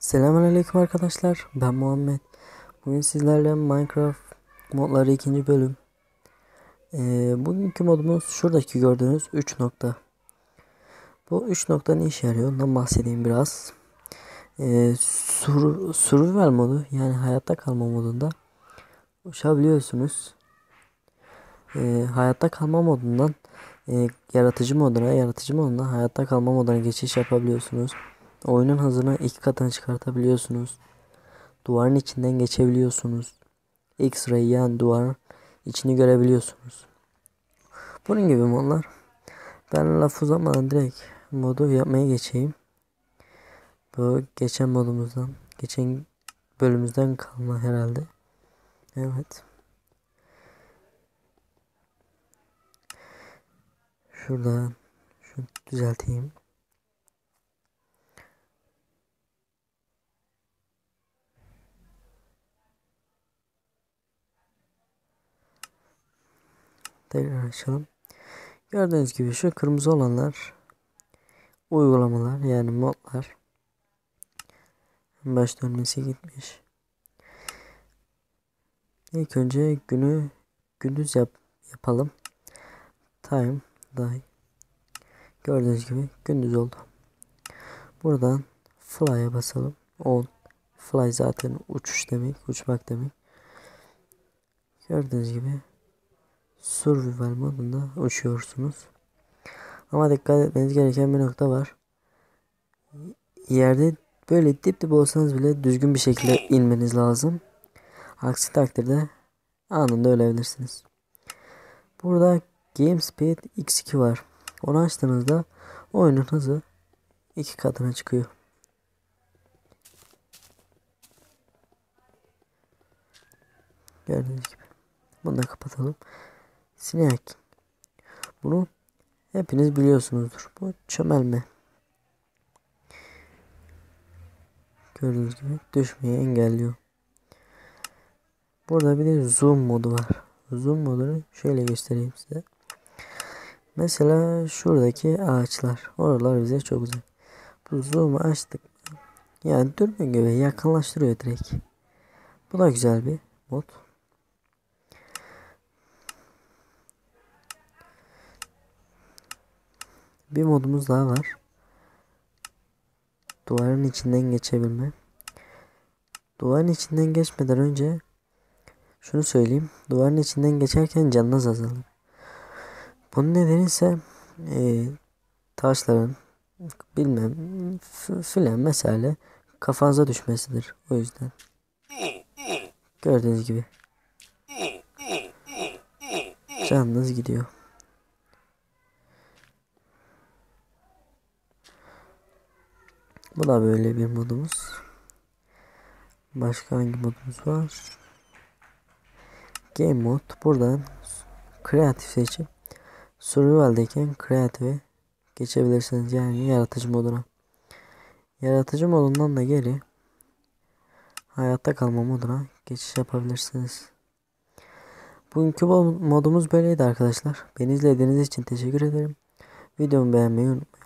Selamünaleyküm arkadaşlar. Ben Muhammed. Bugün sizlerle Minecraft modları ikinci bölüm. Ee, bugünkü modumuz şuradaki gördüğünüz 3 nokta. Bu 3 nokta ne işe yarıyor? Ondan bahsedeyim biraz. Ee, sur survival modu yani hayatta kalma modunda uçabiliyorsunuz. Ee, hayatta kalma modundan e, yaratıcı moduna, yaratıcı moduna hayatta kalma moduna geçiş yapabiliyorsunuz. Oyunun hızını iki katına çıkartabiliyorsunuz. Duvarın içinden geçebiliyorsunuz. X-ray yani duvar içini görebiliyorsunuz. Bunun gibi modlar. Ben laf uzamadan direkt modu yapmaya geçeyim. Bu geçen modumuzdan, geçen bölümümüzden kalma herhalde. Evet. Şuradan şu düzelteyim. Tekrar açalım. Gördüğünüz gibi şu kırmızı olanlar uygulamalar yani modlar. Baş dönmesi gitmiş. İlk önce günü gündüz yap, yapalım. Time day. Gördüğünüz gibi gündüz oldu. Buradan fly'a basalım. On. Fly zaten uçuş demek, uçmak demek. Gördüğünüz gibi survival modunda uçuyorsunuz. Ama dikkat etmeniz gereken bir nokta var. Yerde böyle dip dip olsanız bile düzgün bir şekilde inmeniz lazım. Aksi takdirde anında ölebilirsiniz. Burada Game Speed X2 var. Onu açtığınızda oyunun hızı iki katına çıkıyor. Gördüğünüz gibi. Bunu da kapatalım. Sinek. Bunu hepiniz biliyorsunuzdur. Bu çömelme. Gördüğünüz gibi düşmeyi engelliyor. Burada bir de zoom modu var. Zoom modunu şöyle göstereyim size. Mesela şuradaki ağaçlar. Oralar bize çok güzel. Bu zoom'u açtık. Yani dürbün gibi yakınlaştırıyor direkt. Bu da güzel bir mod. Bir modumuz daha var. Duvarın içinden geçebilme. Duvarın içinden geçmeden önce şunu söyleyeyim. Duvarın içinden geçerken canınız azalır. Bunun nedeni ise e, taşların bilmem filan mesela kafanıza düşmesidir. O yüzden. Gördüğünüz gibi. Canınız gidiyor. Bu da böyle bir modumuz. Başka hangi modumuz var? Game mod. Buradan kreatif seçip survival'deyken kreatife geçebilirsiniz. Yani yaratıcı moduna. Yaratıcı modundan da geri hayatta kalma moduna geçiş yapabilirsiniz. Bugünkü modumuz böyleydi arkadaşlar. Beni izlediğiniz için teşekkür ederim. Videomu beğenmeyi unutmayın.